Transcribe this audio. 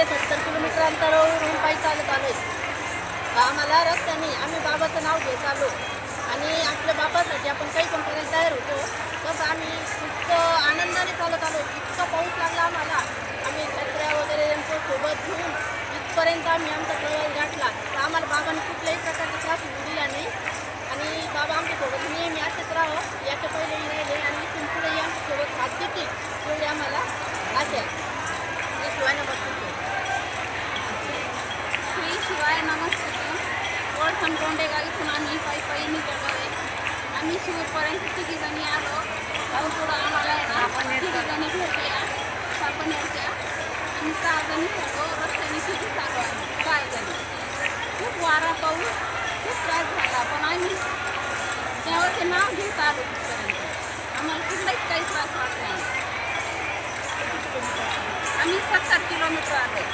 ते सत्तर किलोमीटर अंतरावरून पायी चालत आलो आम्हाला रस्त्याने आम्ही बाबाचं नाव घेत आलो. आणि आपल्या बाबासाठी आपण काही पण करायला तयार होतो. तसं आम्ही खूप आनंदाने चालत आलो इतका पाऊस लागला आम्हाला. आम्ही कचऱ्या वगैरे यांच्या सोबत घेऊन इथपर्यंत आम्ही आमचा प्रवास गाठला. तर आम्हाला बाबाने कुठल्याही प्रकारचा त्रास होऊ दिला नाही. आणि बाबा आमच्यासोबत नेहमी असेच राहावं याच्या पहिले राहिले आणि इथून आमच्यासोबत साथ देतील एवढी आम्हाला आशा शिवाय बसून ओळखण गोंडेगा इथून आम्ही पायी पायी निघतो आहे आम्ही शिवपर्यंत तिघी जणी आलो. आणि पुढं आम्हाला आहे ना तिघी जणी भेटल्या. सापण्याच्या आम्ही सहा जणी होतो रस्त्याने फिरून चालू आहे सहा खूप वारा पाऊस खूप त्रास झाला. पण आम्ही देवाचे नाव घेत आलो तिथपर्यंत. आम्हाला कुठलाच काही त्रास वाटला नाही. आम्ही सत्तर किलोमीटर आलो